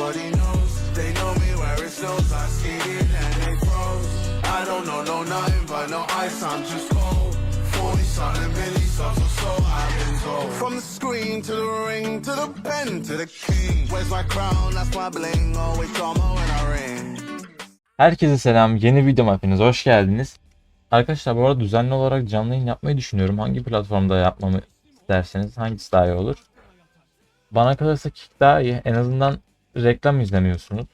what he knows. They know me where it snows. I skated and they froze. I don't know, no nothing but no ice. I'm just cold. 40 something milli subs or so I've been told. From the screen to the ring to the pen to the king. Where's my crown? That's my bling. Always drama when I ring. Herkese selam. Yeni videoma hepiniz hoş geldiniz. Arkadaşlar bu arada düzenli olarak canlı yayın yapmayı düşünüyorum. Hangi platformda yapmamı isterseniz hangisi daha iyi olur? Bana kalırsa Kick daha iyi. En azından reklam izlemiyorsunuz.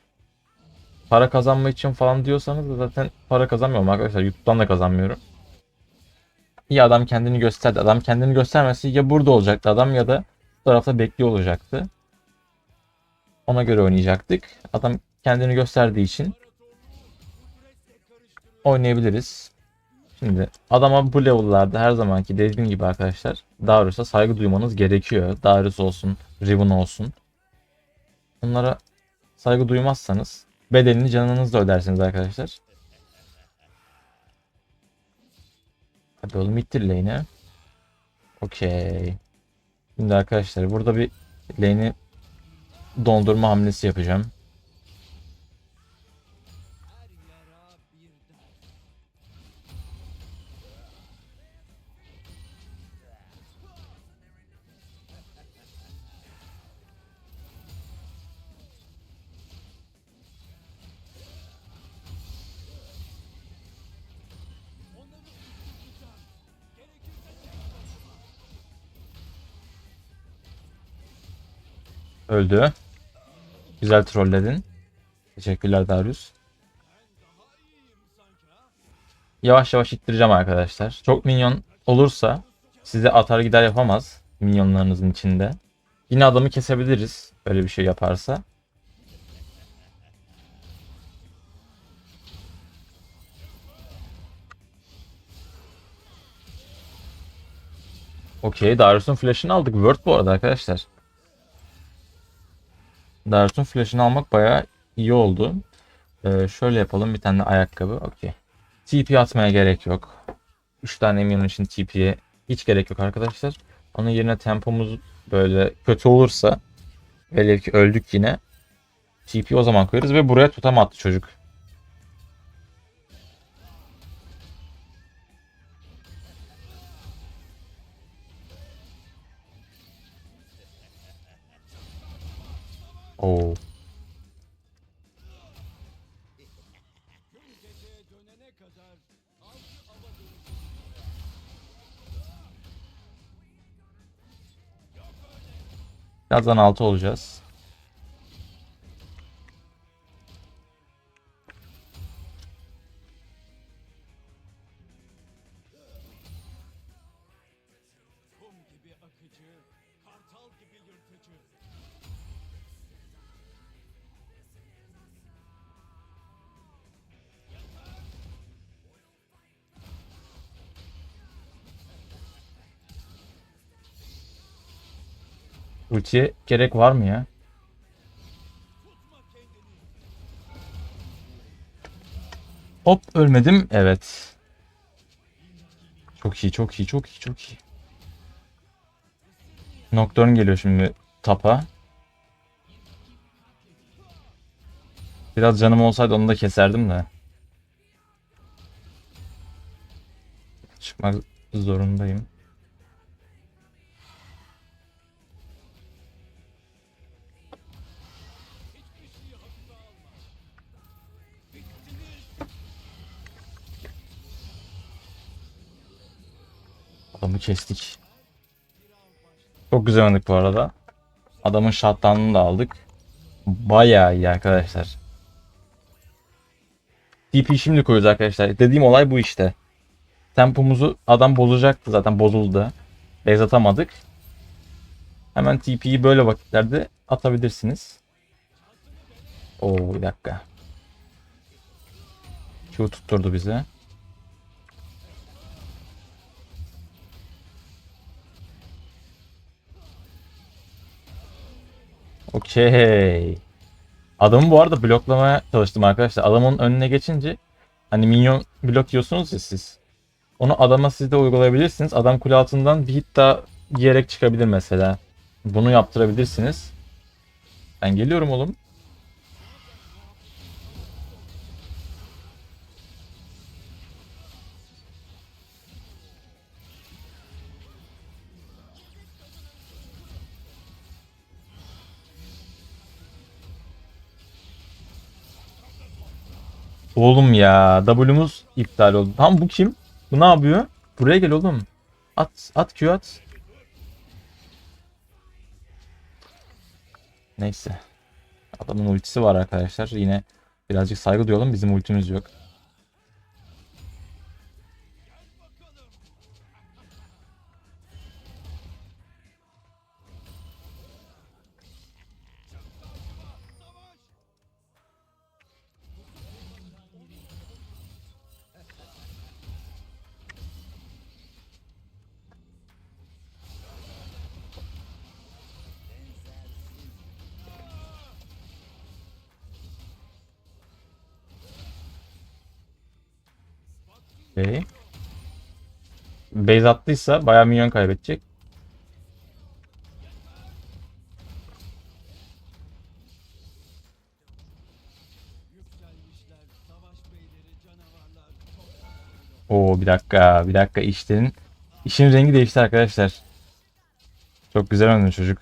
Para kazanma için falan diyorsanız da zaten para kazanmıyorum arkadaşlar. YouTube'dan da kazanmıyorum. İyi adam kendini gösterdi. Adam kendini göstermesi ya burada olacaktı adam ya da bu tarafta bekliyor olacaktı. Ona göre oynayacaktık. Adam kendini gösterdiği için oynayabiliriz. Şimdi adama bu level'larda her zamanki dediğim gibi arkadaşlar Darius'a saygı duymanız gerekiyor. Darius olsun, Riven olsun. Bunlara saygı duymazsanız bedelini canınızla ödersiniz arkadaşlar. Hadi oğlum ittir lane'i. Okey. Şimdi arkadaşlar burada bir lane'i dondurma hamlesi yapacağım. Öldü. Güzel trolledin. Teşekkürler Darius. Yavaş yavaş ittireceğim arkadaşlar. Çok minyon olursa size atar gider yapamaz minyonlarınızın içinde. Yine adamı kesebiliriz öyle bir şey yaparsa. Okey Darius'un flash'ını aldık. Word bu arada arkadaşlar. Darius'un flash'ını almak bayağı iyi oldu. Ee, şöyle yapalım bir tane ayakkabı. Okey. TP atmaya gerek yok. 3 tane minyon için TP'ye hiç gerek yok arkadaşlar. Onun yerine tempomuz böyle kötü olursa velev ki öldük yine TP o zaman koyarız ve buraya tutam attı çocuk. Oo. Birazdan altı olacağız. Ultiye gerek var mı ya? Hop ölmedim. Evet. Çok iyi, çok iyi, çok iyi, çok iyi. Nocturne geliyor şimdi tapa. Biraz canım olsaydı onu da keserdim de. Çıkmak zorundayım. Adamı kestik. Çok güzel oynadık bu arada. Adamın shutdown'unu da aldık. Bayağı iyi arkadaşlar. TP şimdi koyuyoruz arkadaşlar. Dediğim olay bu işte. Tempomuzu adam bozacaktı zaten bozuldu. Base atamadık. Hemen TP'yi böyle vakitlerde atabilirsiniz. Oo bir dakika. Q tutturdu bize. Okey. Adamı bu arada bloklamaya çalıştım arkadaşlar. Adamın önüne geçince hani minyon blok yiyorsunuz ya siz. Onu adama siz de uygulayabilirsiniz. Adam kule altından bir hit daha yiyerek çıkabilir mesela. Bunu yaptırabilirsiniz. Ben geliyorum oğlum. Oğlum ya W'muz iptal oldu. Tam bu kim? Bu ne yapıyor? Buraya gel oğlum. At at Q at. Neyse. Adamın ultisi var arkadaşlar. Yine birazcık saygı duyalım. Bizim ultimiz yok. Okay. Base attıysa bayağı minyon kaybedecek. Oo bir dakika, bir dakika işlerin işin rengi değişti arkadaşlar. Çok güzel oynadı çocuk.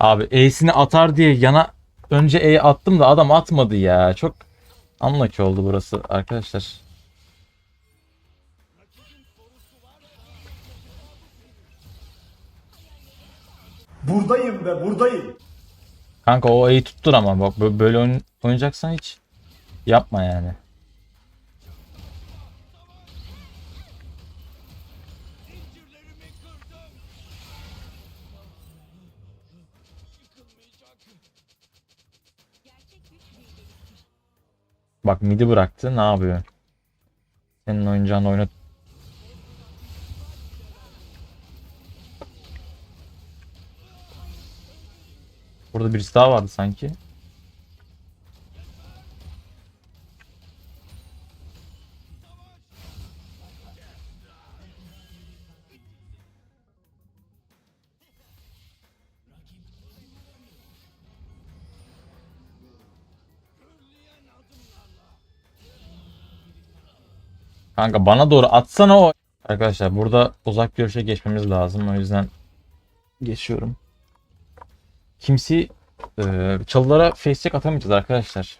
Abi E'sini atar diye yana önce E attım da adam atmadı ya. Çok unlucky oldu burası arkadaşlar. Buradayım ve buradayım. Kanka o E'yi tuttur ama bak bö- böyle oyn- oynayacaksan hiç yapma yani. Bak midi bıraktı ne yapıyor? Senin oyuncağını oynat. Burada birisi daha vardı sanki. Kanka bana doğru atsana o. Arkadaşlar burada uzak görüşe geçmemiz lazım. O yüzden geçiyorum. Kimsi e, çalılara face check atamayacağız arkadaşlar.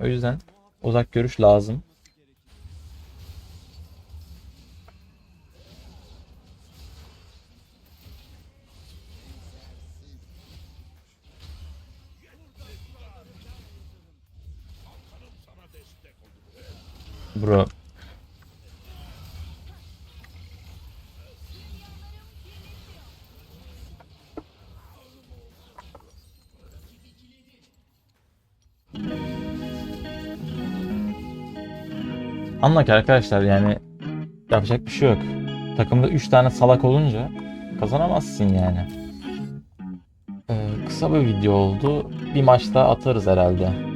O yüzden uzak görüş lazım. Bro Anla ki arkadaşlar yani yapacak bir şey yok. Takımda 3 tane salak olunca kazanamazsın yani. Ee, kısa bir video oldu. Bir maç daha atarız herhalde.